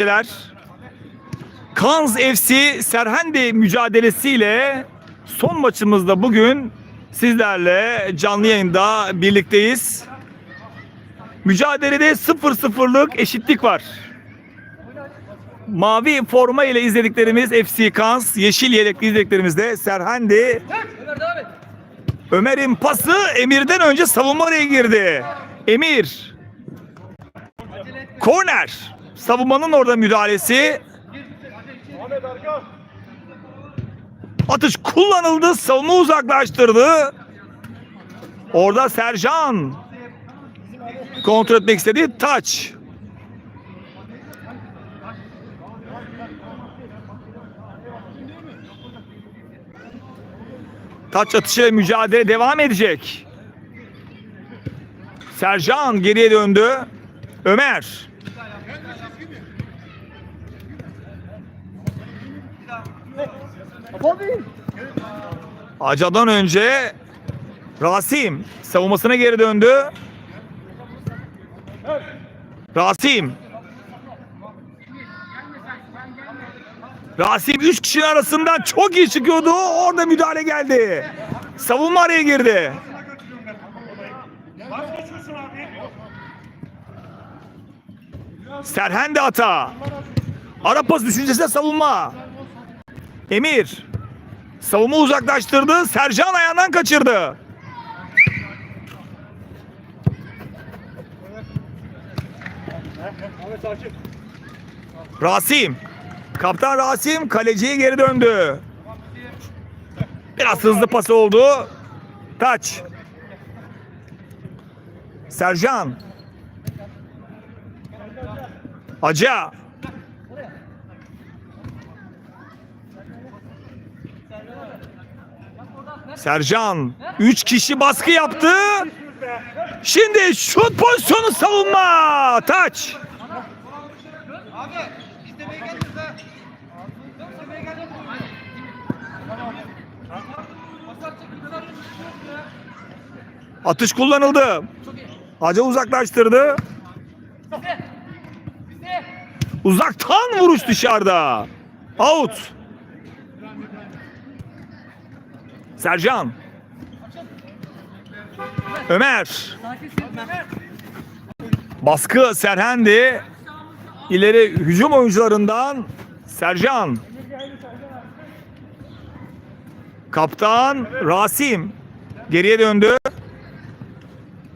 geceler. Kans FC Serhendi mücadelesiyle son maçımızda bugün sizlerle canlı yayında birlikteyiz. Mücadelede 0-0'lık eşitlik var. Mavi forma ile izlediklerimiz FC Kans, yeşil yelekli izlediklerimiz de Serhendi. Ömer'in pası Emir'den önce savunma araya girdi. Emir. Korner. Savunmanın orada müdahalesi. Atış kullanıldı. Savunma uzaklaştırdı. Orada Sercan kontrol etmek istedi. Taç. Taç atışı ve mücadele devam edecek. Sercan geriye döndü. Ömer. Aca'dan önce Rasim savunmasına geri döndü. Rasim. Rasim 3 kişinin arasından çok iyi çıkıyordu. Orada müdahale geldi. Savunma araya girdi. Serhen de hata. Ara pas savunma. Emir. Savunma uzaklaştırdı. Sercan ayağından kaçırdı. Rasim. Kaptan Rasim kaleciye geri döndü. Biraz hızlı pas oldu. Taç. Sercan. Aca. Sercan. Üç kişi baskı yaptı. Şimdi şut pozisyonu savunma. Taç. Atış kullanıldı. Haca uzaklaştırdı. Uzaktan vuruş dışarıda. Out. Sercan. Ömer. Baskı Serhendi. İleri hücum oyuncularından Sercan. Kaptan Rasim. Geriye döndü.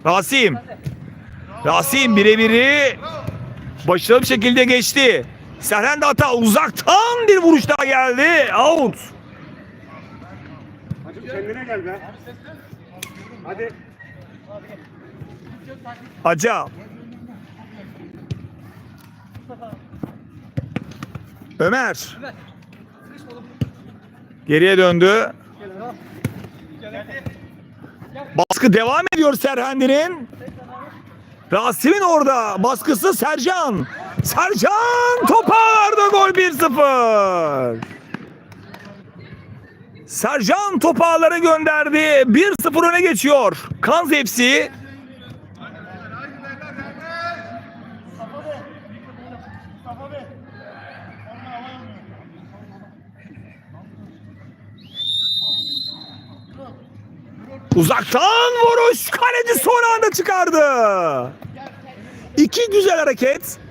Rasim. Rasim birebiri başarılı bir şekilde geçti. Serhen hata uzaktan bir vuruş daha geldi. Out. Kendine gel be. Hadi. Aca. Ömer. Geriye döndü. Baskı devam ediyor Serhendi'nin. Rasim'in orada baskısı Sercan. Sercan topardı gol 1-0. Sercan topağları gönderdi. 1-0 öne geçiyor. Kanz hepsi. Uzaktan vuruş. Kaleci son anda çıkardı. İki güzel hareket.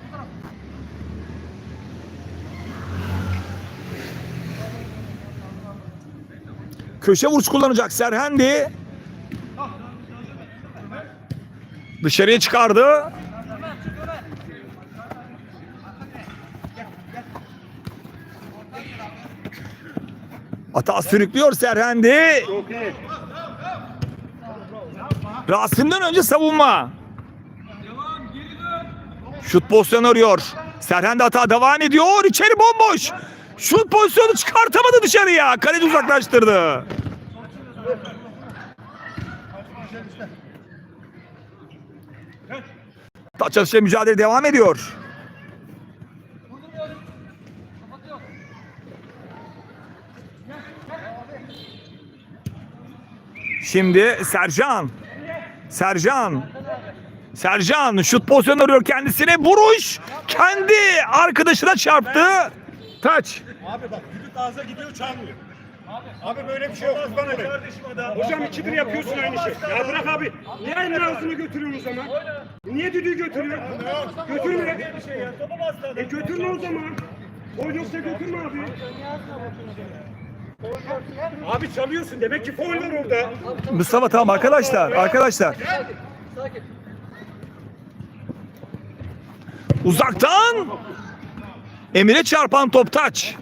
Köşe vuruş kullanacak Serhendi. Dışarıya çıkardı. Ata sürüklüyor Serhendi. Rasim'den önce savunma. Şut pozisyonu arıyor. Serhen de hata devam ediyor. İçeri bomboş. Şut pozisyonu çıkartamadı dışarıya. Kaleci uzaklaştırdı. Taç atışıyla mücadele devam ediyor. Şimdi Sercan. Sercan. Sercan şut pozisyonu arıyor kendisine. Vuruş kendi arkadaşına çarptı. Taç. Abi bak düdük ağza gidiyor çalmıyor. Abi böyle bir şey yok kurban olayım. Hocam ikidir yapıyorsun aynı şey. Ya bırak abi. Niye elin ağzını götürüyorsun o zaman? Niye düdüğü götürüyor? Götürme. E götürme o zaman. Foul yoksa götürme abi. Abi çalıyorsun demek ki foul var orada. Mustafa tamam arkadaşlar. Arkadaşlar. Uzaktan Emir'e çarpan top taç.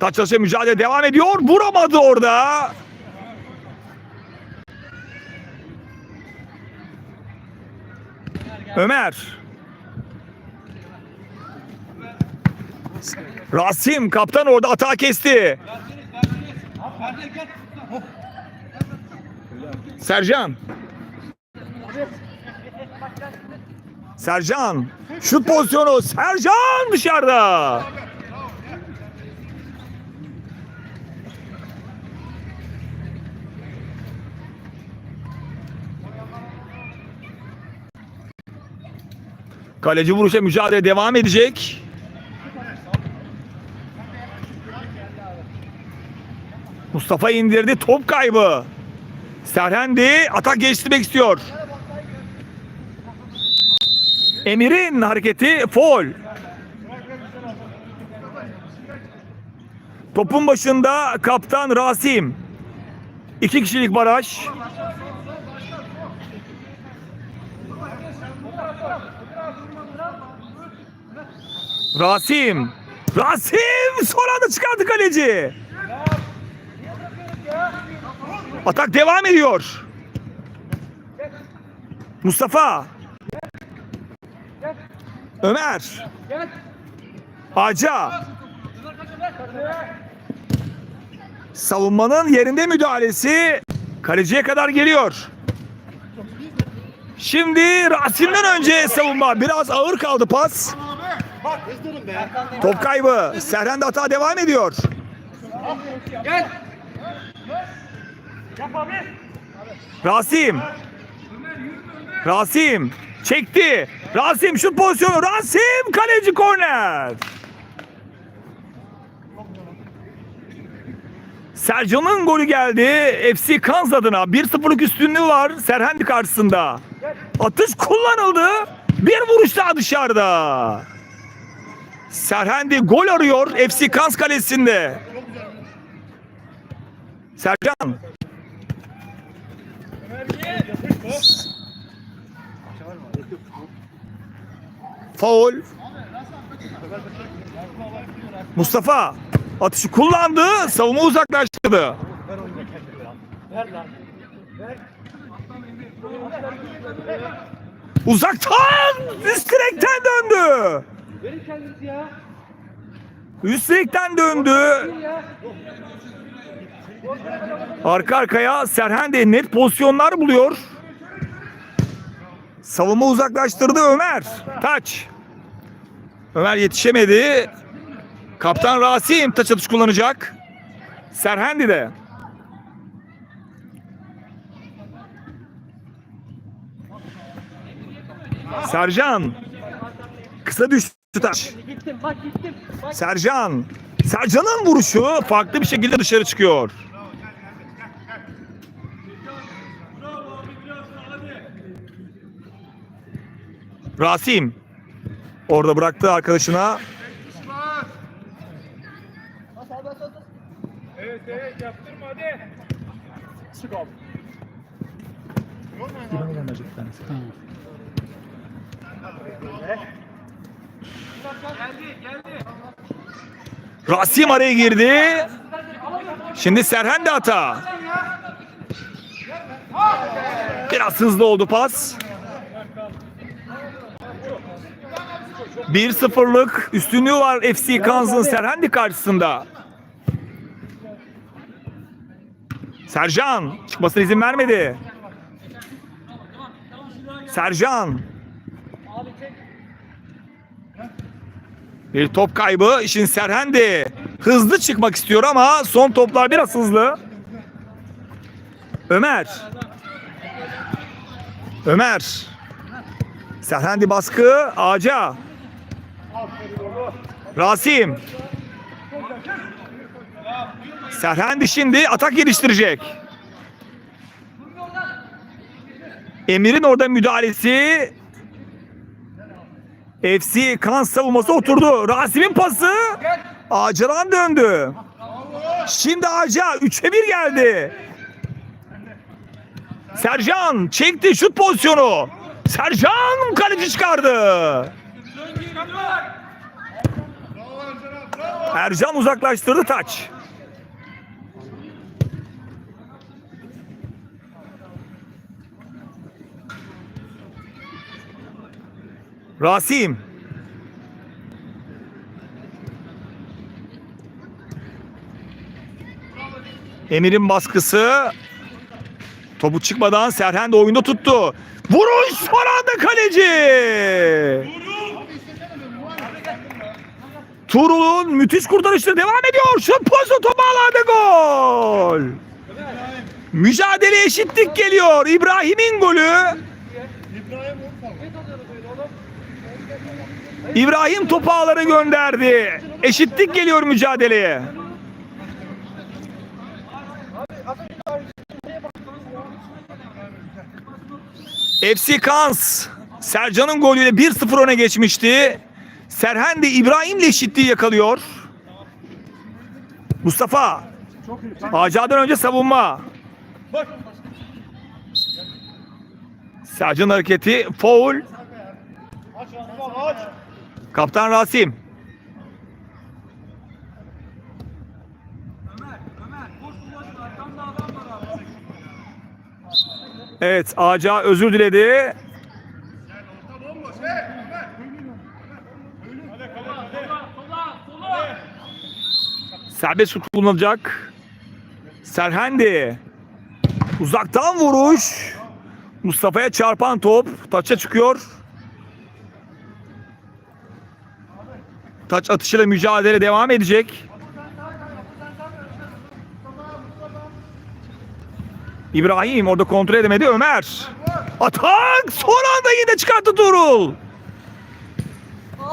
Taç çalışıyor mücadele devam ediyor. Vuramadı orada. Ömer. Rasim kaptan orada atağı kesti. Sercan. Sercan. Şut pozisyonu. Sercan dışarıda. Kaleci vuruşa mücadele devam edecek. Mustafa indirdi top kaybı. Serhendi atak geliştirmek istiyor. Emir'in hareketi foul. Topun başında kaptan Rasim. İki kişilik baraj. Rasim. Rasim son anda çıkardı kaleci. Atak devam ediyor. Mustafa. Ömer. Aca. Savunmanın yerinde müdahalesi kaleciye kadar geliyor. Şimdi Rasim'den önce savunma biraz ağır kaldı pas. Top kaybı. Serhen de hata devam ediyor. Rasim. Rasim çekti. Rasim şut pozisyonu. Rasim kaleci korner. Sercan'ın golü geldi. FC Kans adına 1-0'lık üstünlüğü var Serhendi karşısında. Atış kullanıldı. Bir vuruş daha dışarıda. Serhendi gol arıyor FC Kans kalesinde. Sercan. Faul. Mustafa atışı kullandı. Savunma uzaklaştırdı. Uzaktan üst direkten döndü. Üst direkten döndü. Arka arkaya Serhen de net pozisyonlar buluyor. Savunma uzaklaştırdı Ömer. Taç. Ömer yetişemedi. Kaptan Rasim taç atış kullanacak. Serhendi de. Sercan. Kısa düştü. Bak. Sercan. Sercan'ın vuruşu farklı bir şekilde dışarı çıkıyor. Rasim. Orada bıraktı arkadaşına. Rasim araya girdi. Şimdi Serhen de hata. Biraz hızlı oldu pas. 1-0'lık üstünlüğü var FC Kans'ın Serhendi karşısında. Sercan çıkmasına izin vermedi. Sercan. Bir top kaybı işin Serhendi. hızlı çıkmak istiyor ama son toplar biraz hızlı. Ömer. Ömer. Serhendi baskı ağaca. Rasim. Serhendi şimdi atak geliştirecek. Emir'in orada müdahalesi FC kan savunması oturdu. Rasim'in pası Ağaca'dan döndü. Şimdi Ağaca 3'e 1 geldi. Sercan çekti şut pozisyonu. Sercan kaleci çıkardı. Ercan uzaklaştırdı taç. Rasim. Emir'in baskısı. Topu çıkmadan Serhen de oyunda tuttu. Vuruş son anda kaleci. Tuğrul'un müthiş kurtarışı devam ediyor. Şut pozisyonu topu gol. Mücadele eşitlik geliyor. İbrahim'in golü. İbrahim topu gönderdi. Eşitlik geliyor mücadeleye. FC Kans Sercan'ın golüyle 1-0 öne geçmişti. Serhen de İbrahim'le eşitliği yakalıyor. Mustafa Ağaca'dan önce savunma. Sercan hareketi foul. Kaptan Rasim. Evet Ağaca özür diledi. Serbest şut kullanılacak. Serhendi. Uzaktan vuruş. Mustafa'ya çarpan top. Taça çıkıyor. Taç atışıyla mücadele devam edecek. İbrahim orada kontrol edemedi Ömer. Atak son anda yine çıkarttı Tuğrul.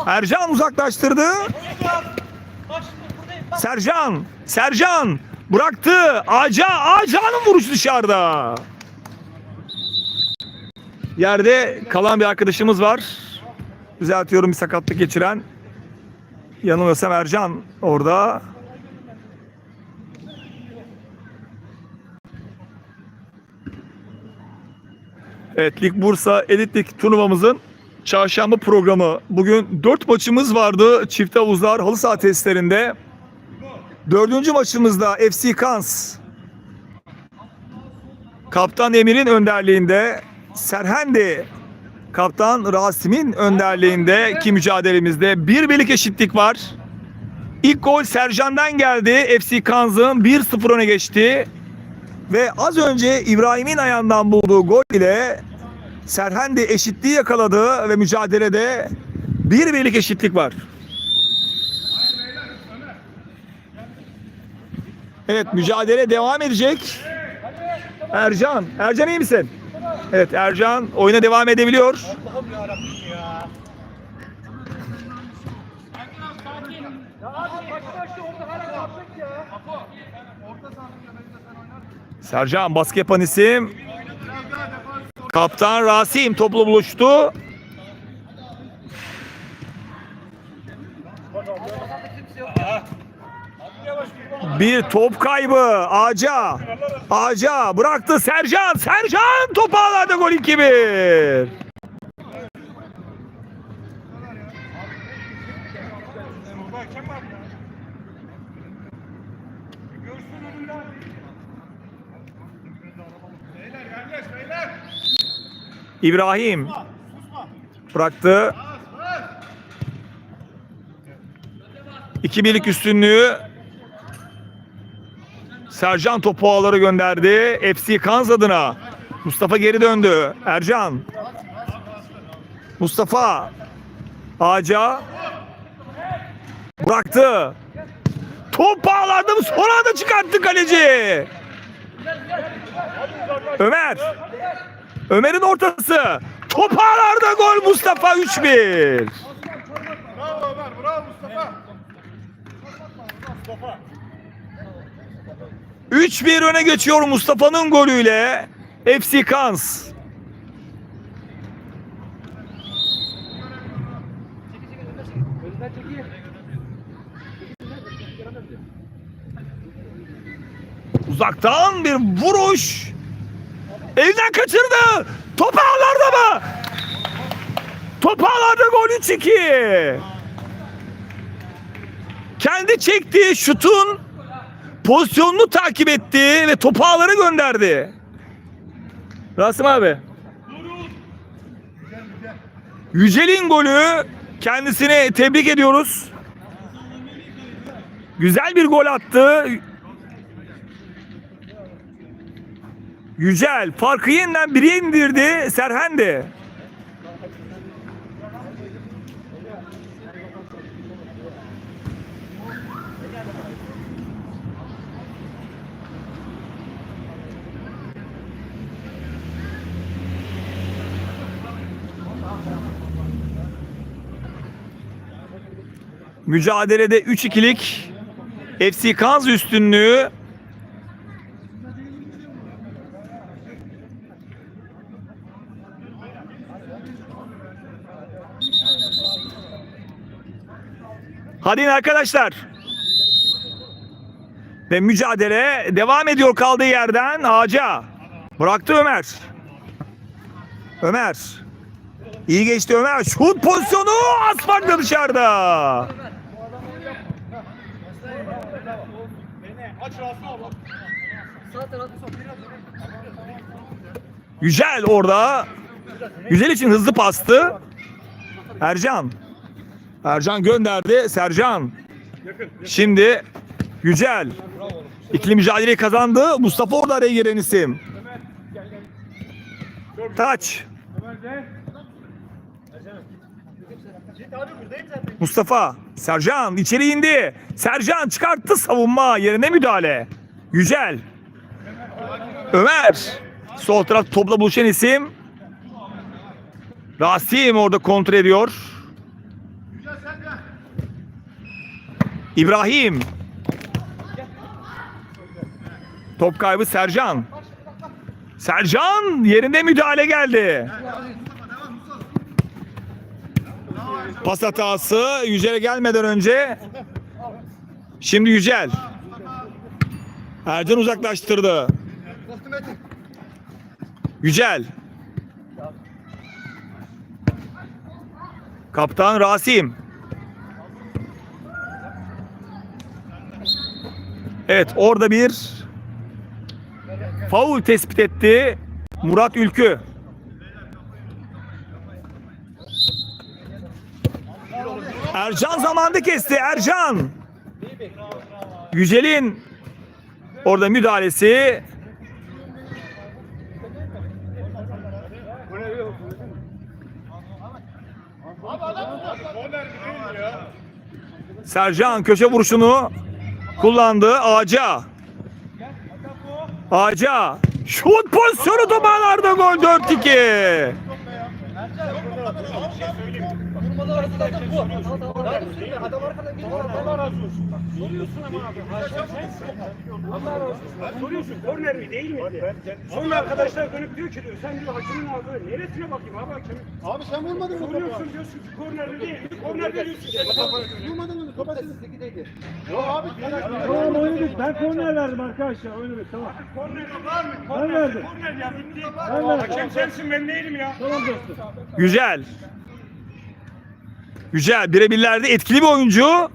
Ercan uzaklaştırdı. Sercan, Sercan bıraktı. Ağaca, Ağaca'nın vuruşu dışarıda. Yerde kalan bir arkadaşımız var. Düzeltiyorum bir sakatlık geçiren. Yanılmıyorsam Ercan orada. Evet Lig Bursa Elit Lig turnuvamızın çarşamba programı. Bugün 4 maçımız vardı çift havuzlar halı saha testlerinde. Dördüncü maçımızda FC Kans. Kaptan Emir'in önderliğinde Serhendi Kaptan Rasim'in önderliğinde ki mücadelemizde bir birlik eşitlik var. İlk gol Sercan'dan geldi. FC Kans'ın 1-0 öne geçti. Ve az önce İbrahim'in ayağından bulduğu gol ile Serhendi eşitliği yakaladı ve mücadelede bir birlik eşitlik var. Evet mücadele devam edecek. Ercan, Ercan iyi misin? Evet Ercan oyuna devam edebiliyor. Sercan baskı yapan isim. Kaptan Rasim topla buluştu. Bir top kaybı. Ağaca. Ağaca bıraktı Sercan. Sercan topu ağladı gol 2-1. İbrahim bıraktı. 2 birlik üstünlüğü Sercan topu ağları gönderdi. FC Kans adına. Mustafa geri döndü. Ercan. Mustafa. Ağaca. Bıraktı. Top ağlardı mı son anda çıkarttı kaleci. Ömer. Ömer'in ortası. Top ağlarda gol Mustafa 3-1. Bravo Ömer, bravo Mustafa. 3-1 öne geçiyor Mustafa'nın golüyle. FC Kans. Uzaktan bir vuruş. Elden kaçırdı. Top ağlarda mı? Top ağlarda gol 3-2. Kendi çektiği şutun pozisyonunu takip etti ve topu ağlara gönderdi. Rasim abi. Yücel'in golü kendisine tebrik ediyoruz. Güzel bir gol attı. Yücel farkı yeniden biri indirdi Serhendi. Mücadelede 3-2'lik FC Kans üstünlüğü Hadi yine arkadaşlar. Ve mücadele devam ediyor kaldığı yerden ağaca. Bıraktı Ömer. Ömer. İyi geçti Ömer. Şut pozisyonu asfaltla dışarıda. Yücel orada. Yücel için hızlı pastı. Ercan. Ercan gönderdi. Sercan. Şimdi Yücel. İkili mücadeleyi kazandı. Mustafa orada araya giren isim. Taç. Mustafa. Sercan içeri indi. Sercan çıkarttı savunma. Yerine müdahale. Yücel. Ömer. Sol taraf topla buluşan isim. Rasim orada kontrol ediyor. İbrahim. Top kaybı Sercan. Sercan yerinde müdahale geldi. Pas hatası Yücel'e gelmeden önce. Şimdi Yücel. Ercan uzaklaştırdı. Yücel. Kaptan Rasim. Evet orada bir faul tespit etti Murat Ülkü. Ercan zamanında kesti Ercan. Yücel'in orada müdahalesi Sercan köşe vuruşunu kullandı ağaca. Ağaca. Şut pozisyonu toparlarda gol 4-2. Durmalı arası zaten bu. Adam arkada Adam arkada geliyor. Allah razı olsun. Soruyorsun ama abi. Allah razı olsun. Ben soruyorsun korner değil mi. Sonra arkadaşlar dönüp diyor ki diyor sen diyor hakemin ağzına neresine bakayım abi hakemin. Abi sen vurmadın mı? Soruyorsun diyorsun ki korner değil mi? Korner veriyorsun. Vurmadın mı topa? dedin. 8'deydi. Yok abi. Tamam oynadık. Ben korner verdim arkadaşlar. Oynadık tamam. Korner var mı? Ben verdim. Korner ya bitti. Hakem sensin ben değilim ya. Tamam dostum. Güzel. Güzel. Birebirlerde etkili bir oyuncu.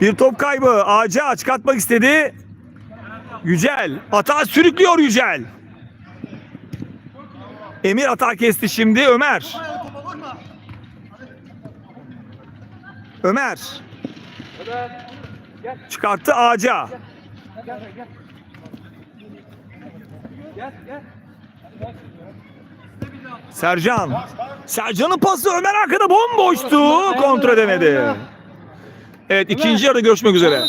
Bir top kaybı. Ağaca çıkartmak istedi. Yücel. Atağı sürüklüyor Yücel. Emir atağı kesti şimdi Ömer. Ömer. Çıkarttı ağaca. Gel gel. Sercan. Sercan'ın pası Ömer arkada bomboştu. Kontrol edemedi. Evet ikinci yarıda görüşmek üzere.